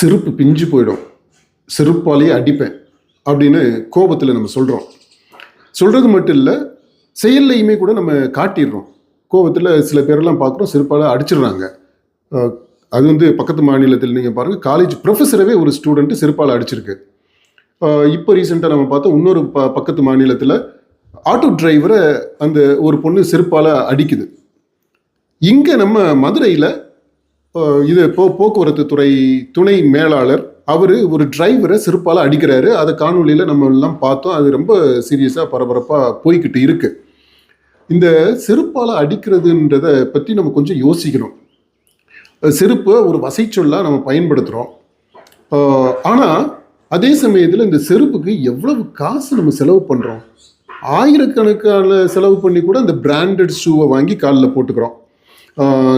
செருப்பு பிஞ்சு போயிடும். செருப்பாலேயே அடிப்பேன் அப்படின்னு கோபத்தில் நம்ம சொல்கிறோம் சொல்கிறது மட்டும் இல்லை செயல்லையுமே கூட நம்ம காட்டிடுறோம். கோபத்தில் சில பேரெல்லாம் பார்க்குறோம் செருப்பால் அடிச்சிடுறாங்க. அது வந்து பக்கத்து மாநிலத்தில் நீங்கள் பாருங்கள் காலேஜ் ப்ரொஃபஸரவே ஒரு ஸ்டூடெண்ட்டு செருப்பால் அடிச்சிருக்கு. இப்போ ரீசெண்டாக நம்ம பார்த்தோம் இன்னொரு ப பக்கத்து மாநிலத்தில் ஆட்டோ டிரைவரை அந்த ஒரு பொண்ணு செருப்பால் அடிக்குது. இங்கே நம்ம மதுரையில் இது போ போக்குவரத்து துறை துணை மேலாளர். அவர் ஒரு டிரைவரை செருப்பால் அடிக்கிறாரு. அதை காணொலியில் நம்ம எல்லாம் பார்த்தோம். அது ரொம்ப சீரியஸாக பரபரப்பாக போய்கிட்டு இருக்கு. இந்த செருப்பால் அடிக்கிறதுன்றதை பற்றி நம்ம கொஞ்சம் யோசிக்கணும். செருப்பை ஒரு வசைச்சொல்லாக நம்ம பயன்படுத்துகிறோம் ஆனால் அதே சமயத்தில் இந்த செருப்புக்கு எவ்வளவு காசு நம்ம செலவு பண்ணுறோம் ஆயிரக்கணக்கான செலவு பண்ணி கூட அந்த பிராண்டட் ஷூவை வாங்கி காலில் போட்டுக்கிறோம்.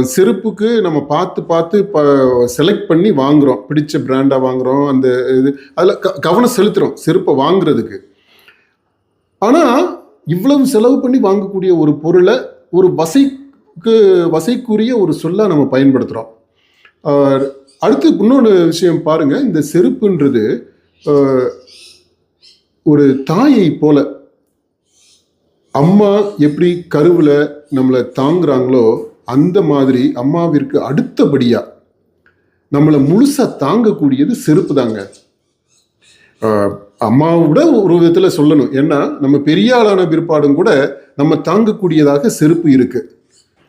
செருப்புக்கு நம்ம பார்த்து பார்த்து ப செலக்ட் பண்ணி வாங்குகிறோம் பிடிச்ச பிராண்டாக வாங்குகிறோம் அந்த இது அதில் க கவனம் செலுத்துகிறோம் செருப்பை வாங்குறதுக்கு. ஆனால் இவ்வளவு செலவு பண்ணி வாங்கக்கூடிய ஒரு பொருளை ஒரு வசைக்கு வசைக்குரிய ஒரு சொல்லாக நம்ம பயன்படுத்துகிறோம் அடுத்து இன்னொன்று விஷயம் பாருங்கள் இந்த செருப்புன்றது ஒரு தாயை போல அம்மா எப்படி கருவில் நம்மளை தாங்குறாங்களோ அந்த மாதிரி அம்மாவிற்கு அடுத்தபடியாக நம்மளை முழுசாக தாங்கக்கூடியது செருப்பு தாங்க. அம்மாவை விட ஒரு விதத்தில் சொல்லணும். ஏன்னா நம்ம பெரிய ஆளான பிற்பாடும் கூட நம்ம தாங்கக்கூடியதாக செருப்பு இருக்குது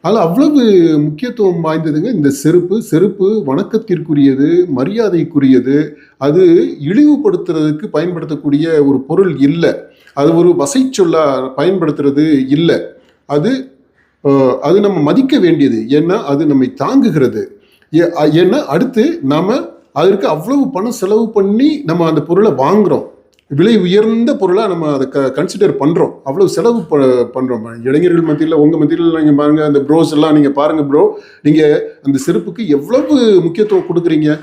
அதில் அவ்வளவு முக்கியத்துவம் வாய்ந்ததுங்க இந்த செருப்பு. செருப்பு வணக்கத்திற்குரியது மரியாதைக்குரியது. அது இழிவுபடுத்துறதுக்கு பயன்படுத்தக்கூடிய ஒரு பொருள் இல்லை. அது ஒரு வசைச்சொல்லா பயன்படுத்துறது இல்லை. அது அது நம்ம மதிக்க வேண்டியது. ஏன்னா அது நம்மை தாங்குகிறது. ஏ- ஏன்னா அடுத்து நாம் அதற்கு அவ்வளவு பணம் செலவு பண்ணி நம்ம அந்த பொருளை வாங்குகிறோம் விலை உயர்ந்த பொருளாக நம்ம அதை க கன்சிடர் பண்ணுறோம் அவ்வளவு செலவு ப பண்ணுறோம் இளைஞர்கள் மத்தியில் உங்கள் மத்தியில் நீங்கள் பாருங்கள் அந்த ப்ரோஸ் எல்லாம் நீங்கள் பாருங்கள் ப்ரோ நீங்கள் அந்த செருப்புக்கு எவ்வளவு முக்கியத்துவம் கொடுக்குறீங்க?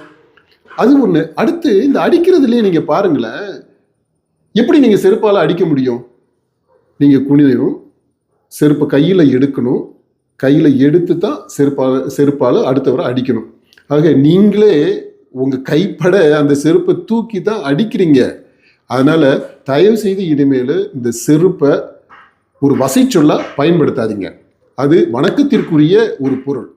அது ஒன்று அடுத்து இந்த அடிக்கிறதுலேயே நீங்கள் பாருங்களேன் எப்படி நீங்கள் செருப்பால் அடிக்க முடியும்? நீங்கள் குனிதையும் செருப்பை கையில் எடுக்கணும். கையில் எடுத்து தான் செருப்பால் செருப்பால் அடுத்தவரை அடிக்கணும். ஆக நீங்களே உங்கள் கைப்பட அந்த செருப்பை தூக்கி தான் அடிக்கிறீங்க. அதனால் தயவு செய்து இனிமேல் இந்த செருப்பை ஒரு வசைச்சொல்லாக பயன்படுத்தாதீங்க. அது வணக்கத்திற்குரிய ஒரு பொருள்.